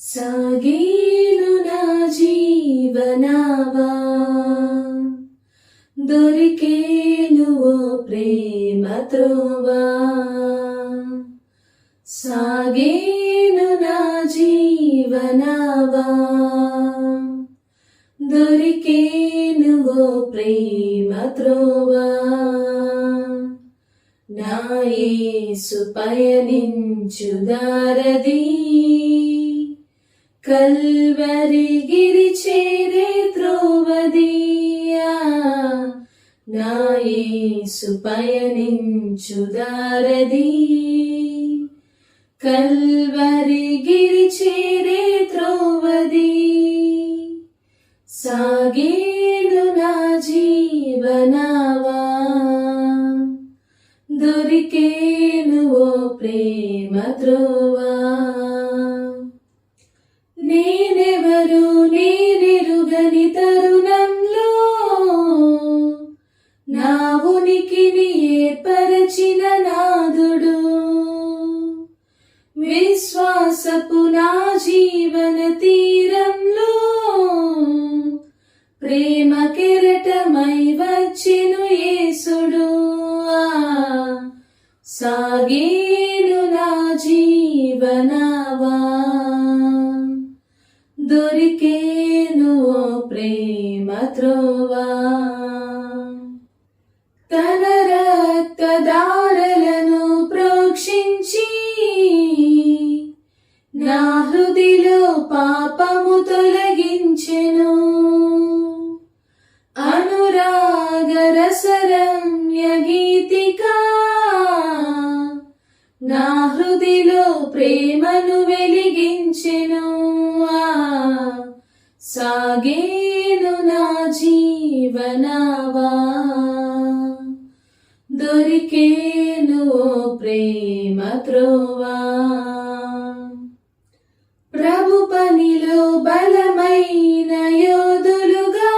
సాగేను నా జీవనావా? దొరికేను ఓ ప్రేమ త్రోవా? సాగేను నా జీవనావా? దొరికేను ఓ ప్రేమ త్రోవా? నా యేసు పయనించు కల్వరి గిరి చేరే త్రోవదీయా నా యేసు పయనించు దారది. కల్వరి గిరి చేరే త్రోవది సాగేను నా జీవనావా. దొరికేను ఓ ప్రేమ త్రోవా నేనెవరు? నేనెరుగని తరుణంలో నా ఉనికిని ఏర్పరచిన నాదుడు విశ్వాసపు నా జీవన తీరంలో ప్రేమ కెరటమై వచ్చెను యేసుడు. ఆ, సాగేను నా జీవనా దొరికేను ప్రేమ త్రోవా. తన రక్తదారలను ప్రోక్షించి నా హృదిలో పాపము తొలగించెను. అనురాగరసరమ్య గీతికా నా హృదిలో ప్రేమను వెలిగించెను. సాగేను నా జీవనవా? దొరికేను ఓ ప్రేమ త్రోవా? ప్రభు పనిలో బలమైన యోధులుగా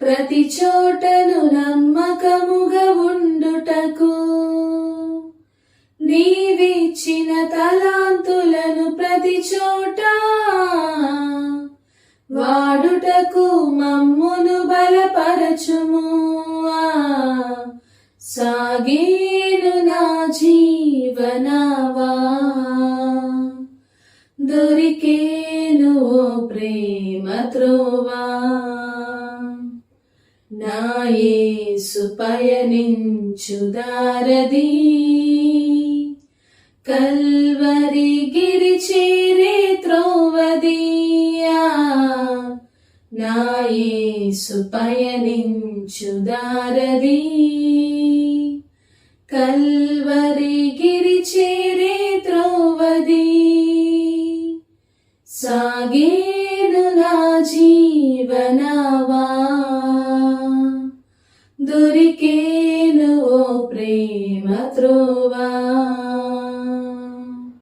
ప్రతి చోటను నమ్మకముగా ఉండుటకు నీవిచ్చిన తలాంతులను ప్రతి చోటా వాడుటకు మమ్మును బలపరచుము. సాగేను నా జీవనవా. దొరికేను ఓ ప్రేమ త్రోవా. నాయేసు పయనించు దారది. కల్వరి నా పయనించుదారది కల్వరి గిరి చేరే త్రోవది. సాగేను నా జీవనవా. దొరికేను ఓ ప్రేమ త్రోవా.